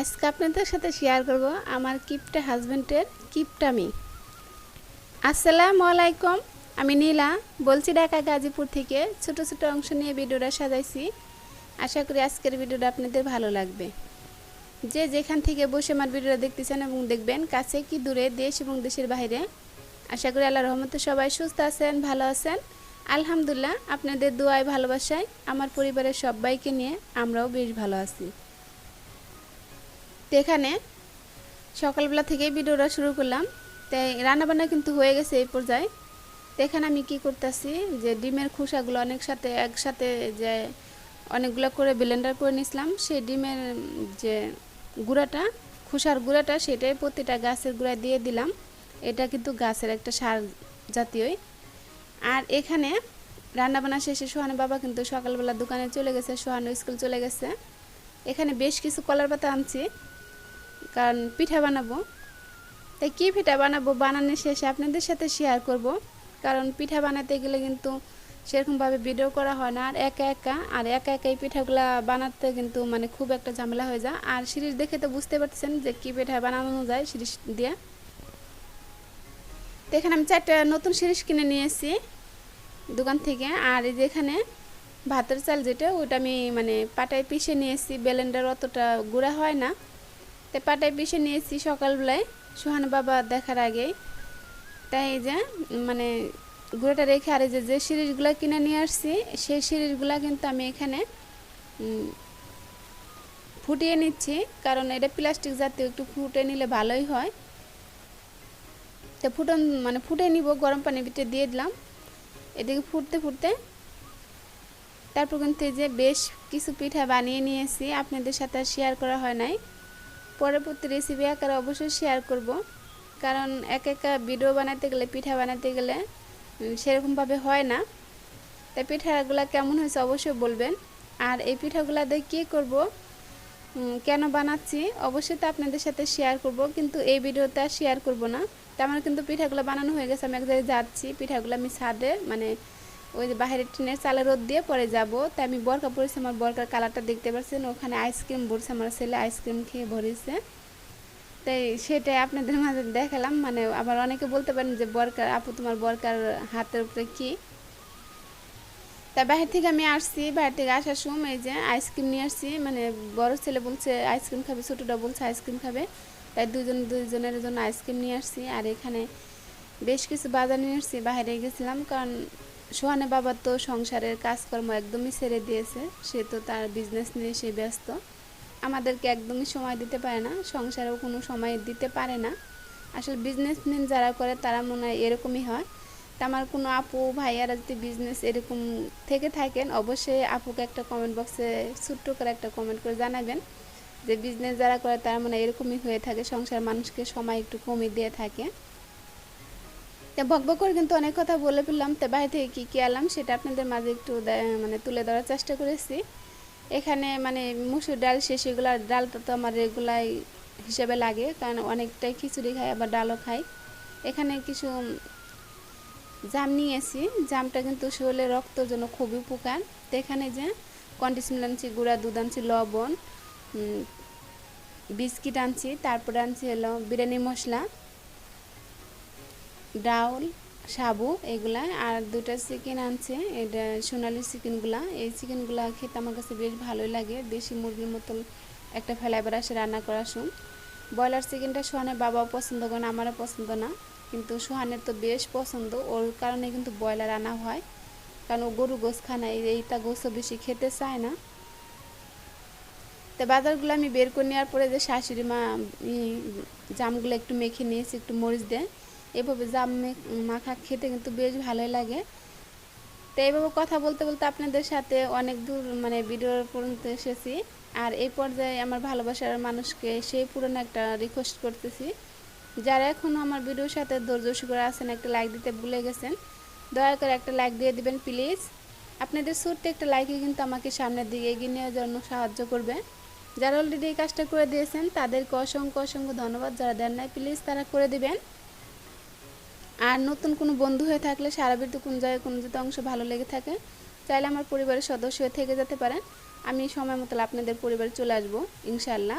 আজকে আপনাদের সাথে শেয়ার করব আমার কিপটা হাজবেন্ডের কিপটামি আসসালামু আলাইকুম আমি নীলা, বলছি ঢাকা গাজীপুর থেকে ছোট ছোট অংশ নিয়ে ভিডিওটা সাজাইছি। আশা করি আজকের ভিডিওটা আপনাদের ভালো লাগবে। যে যেখান থেকে বসে আমার ভিডিওটা দেখতেছেন এবং দেখবেন, কাছে কি দূরে দেশ এবং দেশের বাইরে, আশা করি আল্লাহ রহমতে সবাই সুস্থ আছেন, ভালো আছেন। আলহামদুলিল্লাহ, আপনাদের দোয়ায়, ভালোবাসায়, আমার পরিবারের সবাইকে নিয়ে আমরাও বেশ ভালো আছি। তো এখানে সকালবেলা থেকে ভিডিওটা শুরু করলাম। তাই রান্নাবান্না কিন্তু হয়ে গেছে এই পর্যায়ে। তো এখানে আমি কি করতেছি যে ডিমের খোসাগুলো অনেক সাথে একসাথে যে অনেকগুলো করে ব্লেন্ডার করে নিয়েছিলাম সেই ডিমের যে গুঁড়াটা, খোসার গুঁড়াটা সেটাই প্রতিটা গাছের গুঁড়া দিয়ে দিলাম। এটা কিন্তু গাছের একটা সার জাতীয়ই। আর এখানে রান্নাবান্না শেষে সোহানের বাবা কিন্তু সকালবেলা দোকানে চলে গেছে, সোহানো স্কুল চলে গেছে। এখানে বেশ কিছু কলার পাতা আনছি। কারণ পিঠা বানাবো। তাই কী পিঠা বানাবো বানানোর শেষে আপনাদের সাথে শেয়ার করব। কারণ পিঠা বানাতে গেলে কিন্তু সেরকমভাবে ভিডিও করা হয় না। আর একা একা, আর একা একা এই পিঠাগুলা বানাতে কিন্তু মানে খুব একটা ঝামেলা হয়ে যায়। আর সিরিজ দেখে তো বুঝতে পারছেন যে কী পিঠা বানানো যায় সিরিজ দিয়ে। তো এখানে আমি চারটা নতুন সিরিজ কিনে নিয়েছি দোকান থেকে। আর এই যে এখানে ভাতের চাল যেটা ওটা আমি মানে পাটায় পিষে নিয়েছি। বেলেন্ডার অতটা গুঁড়া হয় না। তাই পাটায় পিষে নিয়েছি সকালবেলায়। সোহান বাবা দেখার আগেই তাই যে মানে গুঁড়োটা রেখে আর যে যে সিরিজগুলো কিনে নিয়ে আসছি, সেই সিরিজগুলো কিন্তু আমি এখানে ফুটিয়ে নিচ্ছি। কারণ এটা প্লাস্টিক জাতীয়, একটু ফুটে নিলে ভালোই হয়। তো ফুটন মানে ফুটে নিব, গরম পানি ভিতরে দিয়ে দিলাম। এদিকে ফুটতে ফুটতে তারপর কিন্তু এই যে বেশ কিছু পিঠা বানিয়ে নিয়েছি। আপনাদের সাথে শেয়ার করা হয় নাই। পরবর্তী রেসিপি আকারে অবশ্যই শেয়ার করব। কারণ এক একা ভিডিও বানাতে গেলে, পিঠা বানাতে গেলে সেরকমভাবে হয় না। তাই পিঠাগুলো কেমন হয়েছে অবশ্যই বলবেন। আর এই পিঠাগুলা দিয়ে কী করব কেন বানাচ্ছি, অবশ্যই তো আপনাদের সাথে শেয়ার করব, কিন্তু এই ভিডিওতে আর শেয়ার করব না। তা আমার কিন্তু পিঠাগুলো বানানো হয়ে গেছে, আমি এক জায়গায় যাচ্ছি, পিঠাগুলো আমি ছাদে মানে ওই যে বাহিরের টিনের চালে রোদ দিয়ে পরে যাব। তাই আমি বরকা পরেছি, আমার বরকার কালারটা দেখতে পাচ্ছেন, ওখানে আইসক্রিম ভরছে, আমার ছেলে আইসক্রিম খেয়ে ভরেছে। তাই সেটাই আপনাদের মাঝে দেখালাম মানে আবার অনেকে বলতে পারেন যে, বরকার, আপু, তোমার বরকার হাতের উপরে কি? তা বাহির থেকে আমি আসছি বাহির থেকে আসার সময় এই যে আইসক্রিম নিয়ে আসছি মানে বড় ছেলে বলছে, আইসক্রিম খাবে, ছোটোটা বলছে, আইসক্রিম খাবে। তাই দুজন দুজনের জন্য আইসক্রিম নিয়ে আসছি, আর এখানে বেশ কিছু বাজার নিয়ে আসছি, বাইরে গেছিলাম, কারণ সোহানে বাবা তো সংসারের কাজকর্ম একদমই ছেড়ে দিয়েছে। সে তো তার বিজনেস নিয়ে সে ব্যস্ত। আমাদেরকে একদমই সময় দিতে পারে না, সংসারেও কোনো সময় দিতে পারে না। আসলে বিজনেস বিজনেসম্যান যারা করে তারা মনে হয় এরকমই হয়। তা আমার কোনো আপু, ভাইয়ারা যদি বিজনেস এরকম থেকে থাকেন, অবশ্যই আপুকে একটা কমেন্ট বক্সে ছোট্ট করে একটা কমেন্ট করে জানাবেন। যে বিজনেস যারা করে তারা মানে এরকমই হয়ে থাকে, সংসার মানুষকে সময় একটু কমিয়ে দিয়ে থাকে। তা করে কিন্তু অনেক কথা বলে ফেললাম। তো বাইরে থেকে কী কী আলাম সেটা আপনাদের মাঝে একটু মানে তুলে ধরার চেষ্টা করেছি। এখানে মানে মুসুর ডাল সে সেগুলো ডালটা তো আমার রেগুলাই হিসেবে লাগে, কারণ অনেকটাই খিচুড়ি খাই, আবার ডালও খাই। এখানে কিছু জাম নিয়েছি। জামটা কিন্তু শরীরে রক্তর জন্য খুবই উপকার। তো এখানে যে কন্ডিশনার আনছি, গুঁড়া দুধ আনছি, লবণ বিস্কিট আনছি, তারপরে আনছি হলো বিরিয়ানি মশলা। ডাউল, সাবু এগুলা, আর দুটা চিকেন আনছে, এটা সোনালি চিকেনগুলা। এই চিকেনগুলা খেতে আমার কাছে বেশ ভালোই লাগে, দেশি মুরগির মতন একটা ফ্লেভার আসে রান্না করার সময়। ব্রয়লার চিকেনটা সোহানের বাবাও পছন্দ করে আমারও পছন্দ না, কিন্তু সোহানের তো বেশ পছন্দ, ওর কারণে কিন্তু ব্রয়লার আনা হয়। কারণ ও গরু গোস খায় না এইটা গোসও বেশি খেতে চায় না। তো বাজারগুলো আমি বের করে নেওয়ার পরে যে শাশুড়ি মা জামগুলো একটু মেখে নিয়েছি, একটু মরিচ দেয় এভাবে জাম মাখা খেতে কিন্তু বেশ ভালোই লাগে। তো এইভাবে কথা বলতে বলতে আপনাদের সাথে অনেক দূর মানে ভিডিওর পর্যন্ত এসেছি। আর এই পর্যায়ে আমার ভালোবাসার মানুষকে সেই পুরনো একটা রিকোয়েস্ট করতেছি। যারা এখনও আমার ভিডিওর সাথে ধৈর্য করে আছেন, একটা লাইক দিতে ভুলে গেছেন, দয়া করে একটা লাইক দিয়ে দিবেন প্লিজ আপনাদের ছোট্ট একটা লাইকে কিন্তু আমাকে সামনের দিকে এগিয়ে নেওয়ার জন্য সাহায্য করবে। যারা অলরেডি এই কাজটা করে দিয়েছেন, তাদেরকে অসংখ্য অসংখ্য ধন্যবাদ। যারা দেন নাই প্লিজ তারা করে দিবেন। আর নতুন কোনো বন্ধু হয়ে থাকলে সারা বৃত্ত কোন জায়গায় কোনো যদি অংশ ভালো লেগে থাকে, চাইলে আমার পরিবারের সদস্য হয়ে থেকে যেতে পারেন। আমি সময় মতো আপনাদের পরিবারে চলে আসব ইনশাল্লাহ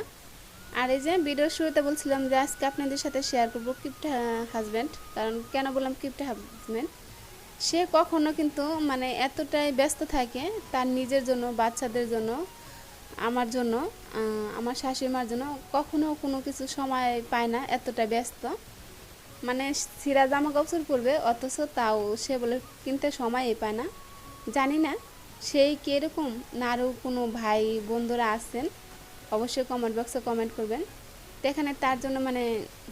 আর এই যে ভিডিওর শুরুতে বলছিলাম যে আজকে আপনাদের সাথে শেয়ার করব কিপটা হাজব্যান্ড কারণ কেন বললাম কিপটা হাজব্যান্ড সে কখনো কিন্তু মানে এতটাই ব্যস্ত থাকে তার নিজের জন্য, বাচ্চাদের জন্য, আমার জন্য আমার শাশুড়ি মার জন্য কখনো কোনো কিছু সময় পায় না, এতটা ব্যস্ত। মানে সিরা জামা কাপড় পরবে, অথচ তাও সে বলে কিনতে সময়ই পায় না। জানি না সেই কীরকম না আরও কোনো ভাই বন্ধুরা আছেন, অবশ্যই কমেন্ট বক্সে কমেন্ট করবেন। এখানে তার জন্য মানে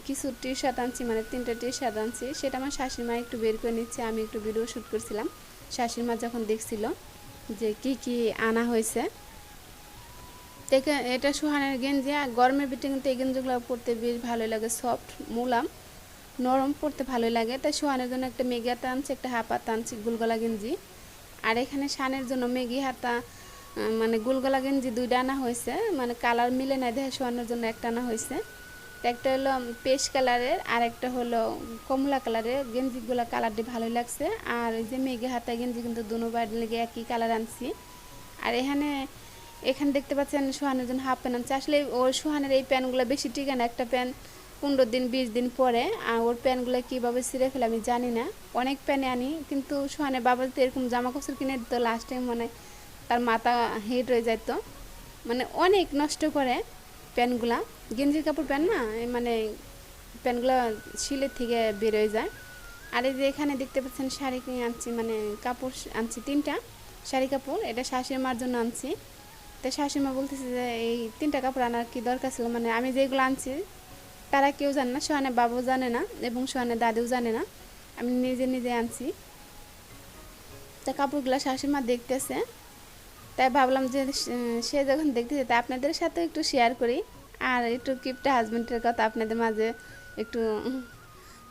কিছু টি শার্ট আনছি মানে তিনটে টি শার্ট আনছি, সেটা আমার শাশুড়ি মা একটু বের করে নিচ্ছে, আমি একটু ভিডিও শ্যুট করছিলাম। শাশুড়ি মা যখন দেখছিল যে কি কি আনা হয়েছে এটা সুহানের গেঞ্জি আর গরমের ভিতরে কিন্তু এই গেঞ্জিগুলো পরতে বেশ ভালো লাগে সফট মুলাম। নরম পড়তে ভালো লাগে। তাই সোহানের জন্য একটা মেগি হাতা আনছি, একটা হাফ হাতা আনছি, গুলগলা গেঞ্জি। আর এখানে শানের জন্য মেগি হাতা মানে গুলগলা গেঞ্জি দুইটা আনা হয়েছে। মানে কালার মিলে না দেখে সোহানের জন্য একটা আনা হয়েছে। একটা হলো পেশ কালারের, আর একটা হলো কমলা কালারের। গেঞ্জিগুলো কালারটি ভালোই লাগছে। আর এই যে মেঘে হাতা, গেঞ্জি কিন্তু দুনো বাড়ি লেগে একই কালার আনছি। আর এখানে এখানে দেখতে পাচ্ছেন সোহানের জন্য হাফ প্যান্ট আনছে। আসলে ওর সোহানের এই প্যান্টগুলো বেশি টিকে না। একটা প্যান্ট পনেরো দিন, বিশ দিন পরে ওর প্যান্টগুলো কীভাবে ছিঁড়ে ফেলে আমি জানি না। অনেক প্যান্ট আনি, কিন্তু সোহানের বাবা তো এরকম জামা কাপড় কিনে দিত লাস্ট টাইম মানে তার মাথা হেট হয়ে যেত মানে অনেক নষ্ট করে প্যান্টগুলা গেঞ্জির কাপড় প্যান্ট না মানে প্যান্টগুলো শিলের থেকে বেরোয় যায়। আর এই যে এখানে দেখতে পাচ্ছেন শাড়ি কিনে আনছি মানে কাপড় আনছি তিনটা শাড়ি কাপড়, এটা শাশুড়ি মার জন্য আনছি। তো শাশুড়িমা বলতেছে যে, এই তিনটা কাপড় আনার কি দরকার ছিল? মানে আমি যেগুলো আনছি তারা কেউ জানে না, সোহানের বাবু জানে না এবং সোহানের দাদিও জানে না। আমি নিজে নিজে আনছি। তা কাপড়গুলো শাশুড়িমা দেখতেছে। তাই ভাবলাম যে সে- যখন দেখতেছে, তা আপনাদের সাথে একটু শেয়ার করি। আর একটু কিপটা হাজবেন্ডের কথা আপনাদের মাঝে একটু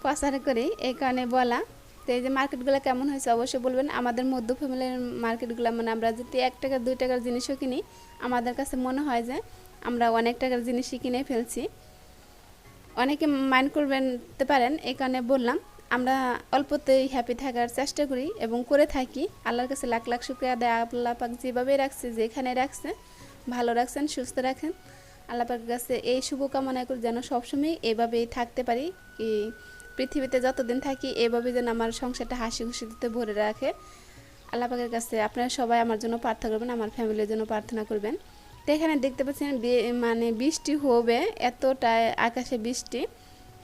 প্রচার করি। এই কারণে বলা, তো এই যে মার্কেটগুলো কেমন হয়েছে অবশ্যই বলবেন। আমাদের মধ্য ফ্যামিলির মার্কেটগুলো মানে আমরা যদি এক টাকা, দুই টাকার জিনিসও কিনি, আমাদের কাছে মনে হয় যে আমরা অনেক টাকার জিনিসই কিনে ফেলছি। অনেকে মাইন্ড করবেন পারেন এই কারণে বললাম, আমরা অল্পতেই হ্যাপি থাকার চেষ্টা করি এবং করে থাকি। আল্লাহর কাছে লাখ লাখ শুক্রিয়া দেয় আল্লাহ পাক যেভাবে রাখছে, যেখানে রাখছে, ভালো রাখছেন, সুস্থ রাখেন। আল্লাহ পাকের কাছে এই শুভকামনা করি যেন সবসময় এভাবেই থাকতে পারি কি পৃথিবীতে যতদিন থাকি এভাবে যেন আমার সংসারটা হাসি খুশিতে ভরে রাখে। আল্লাহ পাকের কাছে আপনারা সবাই আমার জন্য প্রার্থনা করবেন, আমার ফ্যামিলির জন্য প্রার্থনা করবেন। তো এখানে দেখতে পাচ্ছেন মানে বৃষ্টি হবে এতটা আকাশে বৃষ্টি।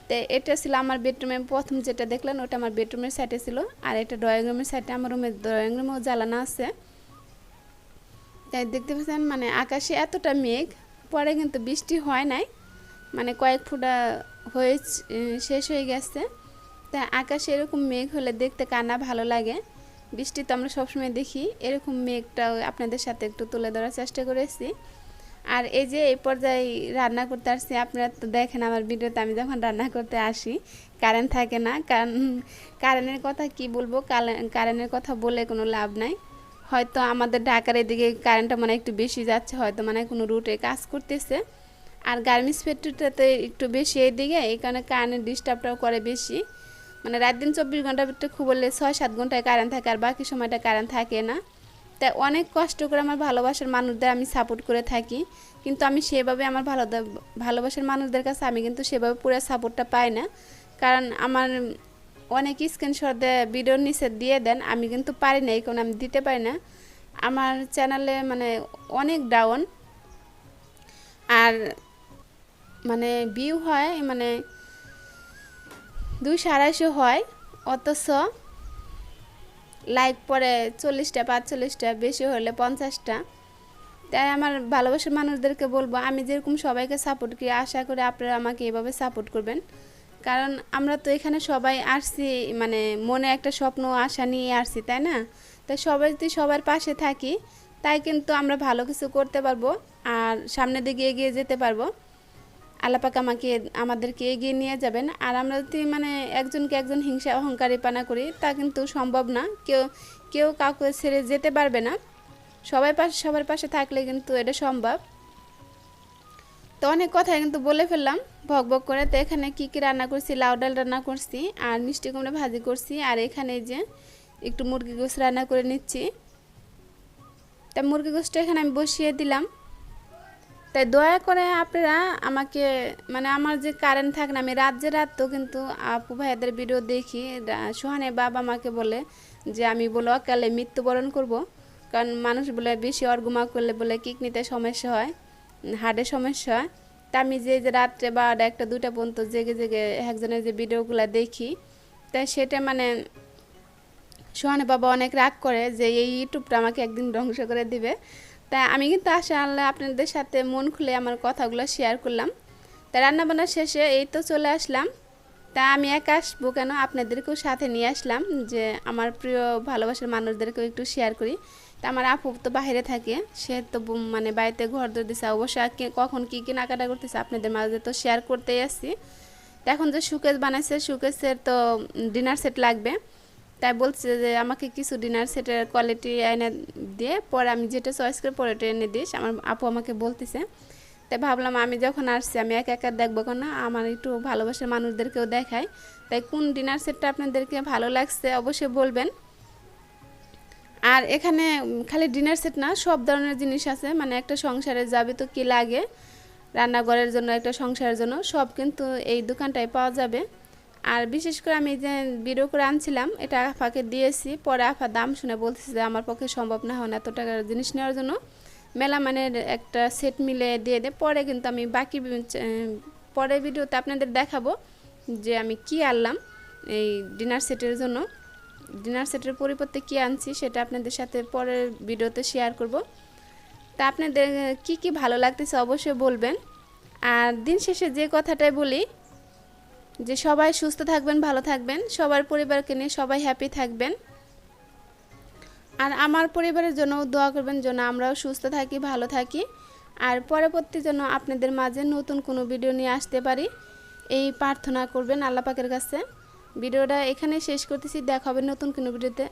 তো এটা ছিল আমার বেডরুমে প্রথম যেটা দেখলেন, ওটা আমার বেডরুমের সাইডে ছিল। আর এটা ড্রয়িং রুমের সাইডে আমার রুমের ড্রয়িং রুমেও জ্বালানো আছে। তাই দেখতে পাচ্ছেন মানে আকাশে এতটা মেঘ, পরে কিন্তু বৃষ্টি হয় নাই। মানে কয়েক ফুটা হয়ে শেষ হয়ে গেছে। তা আকাশে এরকম মেঘ হলে দেখতে কান্না ভালো লাগে। বৃষ্টি তো আমরা সবসময় দেখি, এরকম মেঘটাও আপনাদের সাথে একটু তুলে ধরার চেষ্টা করেছি। আর এই যে এই পর্যায়ে রান্না করতে আসছি, আপনারা তো দেখেন আমার ভিডিওতে আমি যখন রান্না করতে আসি কারেন্ট থাকে না, কারণ কারেন্টের কথা কি বলব কারেন্টের কথা বলে কোনো লাভ নাই। হয়তো আমাদের ঢাকার এদিকে কারেন্টটা মানে একটু বেশি যাচ্ছে, হয়তো মানে কোনো রুটে কাজ করতেছে। আর গার্মেন্টস ফ্যাক্টরিটাতে একটু বেশি এইদিকে, এই কারণে কারেন্টের ডিস্টার্বটাও করে বেশি। মানে রাত দিন চব্বিশ ভিতরে খুব বললে ছয় সাত ঘন্টায় কারেন্ট থাকে, আর বাকি সময়টা কারেন্ট থাকে না। তাই অনেক কষ্ট করে আমার ভালোবাসার মানুষদের আমি সাপোর্ট করে থাকি। কিন্তু আমি সেভাবে আমার ভালো ভালোবাসার মানুষদের কাছে আমি কিন্তু সেভাবে পুরো সাপোর্টটা পাই না। কারণ আমার অনেক স্ক্রিনশট ভিডিওর নিচে দিয়ে দেন, আমি কিন্তু পারি না, এই কারণে আমি দিতে পারি না। আমার চ্যানেলে মানে অনেক ডাউন আর মানে ভিউ হয় মানে দুইশো আড়াইশো হয়, অথচ লাইক পরে চল্লিশটা, পাঁচচল্লিশটা, বেশি হলে পঞ্চাশটা। তাই আমার ভালোবাসার মানুষদেরকে বলব, আমি যেরকম সবাইকে সাপোর্ট করি, আশা করি আপনারা আমাকে এভাবে সাপোর্ট করবেন। কারণ আমরা তো এখানে সবাই আসছি মানে মনে একটা স্বপ্ন, আশা নিয়ে আসছি, তাই না? তাই সবাই যদি সবার পাশে থাকি, তাই কিন্তু আমরা ভালো কিছু করতে পারব, আর সামনের দিকে এগিয়ে যেতে পারব। আল্লাপাক আমাকে, আমাদেরকে এগিয়ে নিয়ে যাবেন। আর আমরা যদি মানে একজনকে একজন হিংসা অহংকারী পানা করি, তা কিন্তু সম্ভব না। কেউ কেউ কাউকে ছেড়ে যেতে পারবে না। সবাই পাশে, সবার পাশে থাকলে কিন্তু এটা সম্ভব। তো অনেক কথাই কিন্তু বলে ফেললাম ভক ভক করে। তো এখানে কী কী রান্না করছি? লাউ ডাল রান্না করছি, আর মিষ্টি কুমড়ো ভাজি করছি। আর এখানে যে একটু মুরগি গোস রান্না করে নিচ্ছি। তা মুরগি গোসটা এখানে আমি বসিয়ে দিলাম। তাই দয়া করে আপনারা আমাকে মানে আমার যে কারেন্ট থাকে না, আমি রাত যে রাত তো কিন্তু আপু ভাইয়াদের ভিডিও দেখি। সোহানের বাবা আমাকে বলে যে, আমি বলে অকালে মৃত্যুবরণ করব। কারণ মানুষ বলে বেশি অর্গুমা করলে বলে কিডনিতে সমস্যা হয় হার্টের সমস্যা হয়। তা আমি যে রাত্রে বারোটা, একটা দুটা পর্যন্ত জেগে জেগে একজনের যে ভিডিওগুলো দেখি, তাই সেটা মানে সোহানের বাবা অনেক রাগ করে যে, এই ইউটিউবটা আমাকে একদিন ধ্বংস করে দিবে। তাই আমি কিন্তু আশা আল্লাহ আপনাদের সাথে মন খুলে আমার কথাগুলো শেয়ার করলাম। তা রান্নাবান্না শেষে এই তো চলে আসলাম। তা আমি একা আসব কেন? আপনাদেরকেও সাথে নিয়ে আসলাম যে আমার প্রিয় ভালোবাসার মানুষদেরকেও একটু শেয়ার করি। তা আমার আপু তো বাইরে থাকে, সে তো মানে বাড়িতে ঘর ধরে দিছে, অবশ্য কে- কখন কী কেনাকাটা করতেছে আপনাদের মাঝে তো শেয়ার করতেই আসছি। তা এখন যে সুকেশ বানাইছে সুকেশের তো ডিনার সেট লাগবে। তাই বলছে যে আমাকে কিছু ডিনার সেটের কোয়ালিটি এনে দিয়ে পরে আমি যেটা চয়েস করে পরে ওটা এনে দিস। আমার আপু আমাকে বলতেছে। তাই ভাবলাম আমি যখন আসছি, আমি একা একা দেখব কেন? আমার একটু ভালোবাসার মানুষদেরকেও দেখাই। তাই কোন ডিনার সেটটা আপনাদেরকে ভালো লাগছে অবশ্যই বলবেন। আর এখানে খালি ডিনার সেট না, সব ধরনের জিনিস আছে। মানে একটা সংসারে যাবে তো কী লাগে? রান্নাঘরের জন্য, একটা সংসারের জন্য, সব কিন্তু এই দোকানটায় পাওয়া যাবে। আর বিশেষ করে আমি যে ভিডিও করে আনছিলাম, এটা আফাকে দিয়েছি, পরে আফা দাম শুনে বলতেছে যে আমার পক্ষে সম্ভব না হয় না এত টাকার জিনিস নেওয়ার জন্য। মেলা মানে একটা সেট মিলে দিয়ে দে, পরে কিন্তু আমি বাকি পরের ভিডিওতে আপনাদের দেখাবো যে আমি কি আনলাম এই ডিনার সেটের জন্য। ডিনার সেটের পরিবর্তে কী আনছি সেটা আপনাদের সাথে পরের ভিডিওতে শেয়ার করব। তা আপনাদের কি কি ভালো লাগতেছে অবশ্যই বলবেন। আর দিন শেষে যে কথাটাই বলি যে সবাই সুস্থ থাকবেন, ভালো থাকবেন। সবার পরিবারকে নিয়ে সবাই হ্যাপি থাকবেন। আর আমার পরিবারের জন্য দোয়া করবেন যেন আমরাও সুস্থ থাকি, ভালো থাকি। আর পরবর্তী জন্য আপনাদের মাঝে নতুন কোনো ভিডিও নিয়ে আসতে পারি, এই প্রার্থনা করবেন আল্লাপাকের কাছে। ভিডিওটা এখানে শেষ করতেছি, দেখা হবে নতুন কোনো ভিডিওতে